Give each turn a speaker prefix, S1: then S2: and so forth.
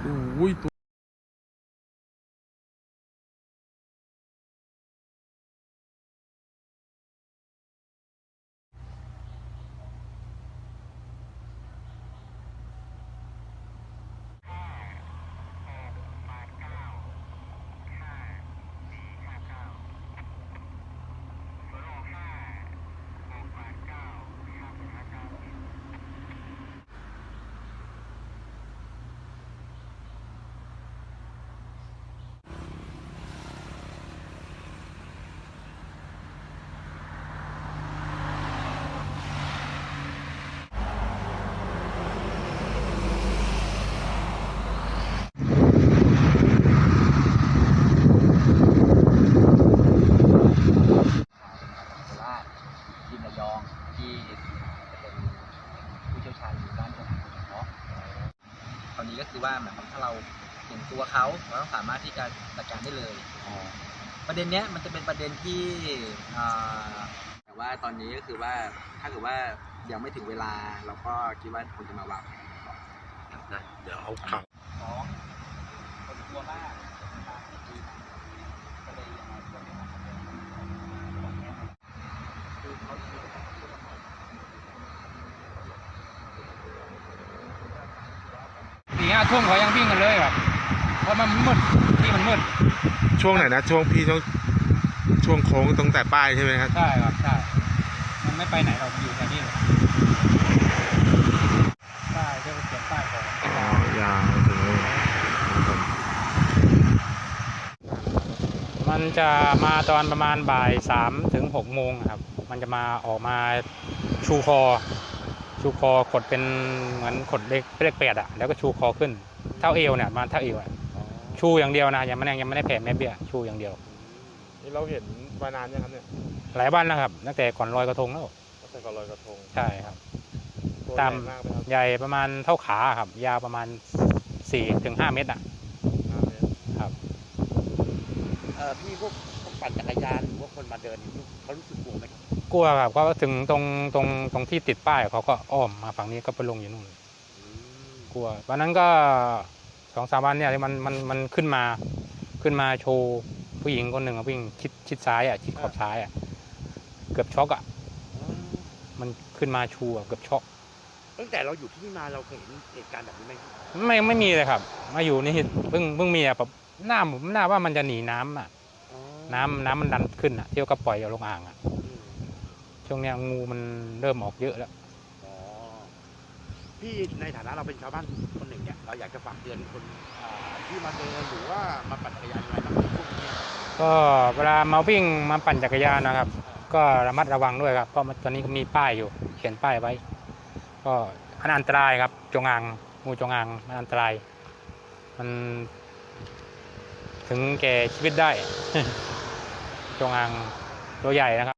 S1: Né? oito. าชทีมระยองที่จะเป็นผู้เชี่ยวชาญอยู่ด้านจังหวัดโดยเฉพาะคราวนี้ก็คือว่าหมายความถ้าเราเห็นตัวเขาเราต้องสามารถที่จะจัดการได้เลย ประเด็นเนี้ยมันจะเป็นประเด็นที่อ่าแต่ว่าตอนนี้ก็คือว่าถ้าเกิดว่ายังไม่ถึงเวลาเราก็คิดว่าคงจะมาวางแผนก่อน
S2: นะเดี๋ยวเอาข่าว
S1: สองคนกลัวมากตามที่ดีก็เลยยังไงก็ไม่ทำคือเขาคือจะต้องช่วยกันหน่อย
S3: สี่ห้าทุ่มเขายังวิ่งกันเลยแบบเพราะมันมืดที่มันมืด
S2: ช่วงไหนนะช่วงพี่ช่วงช่วงโค้งตั้งแต่ป้ายใช่ไหมครับ
S3: ใช่ครับใช่มันไม่ไปไหนเราอยู่แค่นี้เลยป้ายที่เขาเขียนป้ายบอก
S2: อ๋อยาวถึงเลยครับผม
S3: มันจะมาตอนประมาณบ่ายสามถึงหกโมงครับ มันจะมาออกมาชูคอ ชูคอขดเป็นเหมือนขดเลขเลขแปดอะแล้วก็ชูคอขึ้นเท่าเอวเนี่ยประมาณเท่าเอวอะชูอย่างเดียวนะยังไม่ได้ยังไม่ได้แผ่แม่เบี้ยชูอย่างเดียว
S2: นี่เราเห็นมานานยังครับเนี่ย
S3: หลายวันแล้วครับตั้งแต่ก่อนลอยกระทงแล้ว
S2: ตั้งแต่ก่อนลอยกระทง
S3: ใช่ครับ
S2: ตัว
S3: ตาม
S2: ใหญ่มากไหมครับ
S3: ใหญ่ประมาณเท่าขาครับ ยาวประมาณ4ถึง5เมตรอะ
S2: ห้าเมตร
S3: ครับ
S1: เออพี่พวกพวกปั่นจักรยานหรือว่าคนมาเดินนี่เขารู้สึกกลัวไหมครับ
S3: กลัวครับก็ถึงตรงตรงตรงที่ติดป้ายเขาก็อ้อมมาฝั่งนี้ก็ไปลงอยู่นู่นกลัววันนั้นก็สองสามวันเนี่ยมันมันมันขึ้นมาขึ้นมาโชว์ผู้หญิงคนหนึ่งอะวิ่งชิดชิดซ้ายอะชิดขอบซ้ายอะเกือบช็อกอะมันขึ้นมาชูอะเกือบช็อก
S1: ตั้งแต่เราอยู่ที่นี่มาเราเคยเห็นเหตุการณ์แบบนี้ไหม
S3: ไม่ไม่มีเลยครับ มาอยู่นี่เพิ่งเพิ่งมีอะแบบหน้าผมหน้าว่ามันจะหนีน้ำอะน้ำน้ำมันดันขึ้นอะเที่ยวก็ปล่อยเอาลงอ่างอะ ช่วงเนี้ยงูมันเริ่มออกเยอะแล้ว
S4: อ๋อพี่ในฐานะเราเป็นชาวบ้านคนหนึ่งเนี่ยเราอยากจะฝากเตือนคนอ่าที่มาเดินหรือว่ามาปั่นจักรยานอะไรบ้างในช่วงนี้
S3: ก็เวลามาวิ่งมาปั่นจักรยานนะครับ ก็ระมัดระวังด้วยครับ เพราะมันตอนนี้ก็มีป้ายอยู่ เขียนป้ายไว้ ก็มันอันตรายครับ จงอางงูจงอางมันอันตราย มัน ถึงแก่ชีวิตได้ จงอางตัวใหญ่นะครับ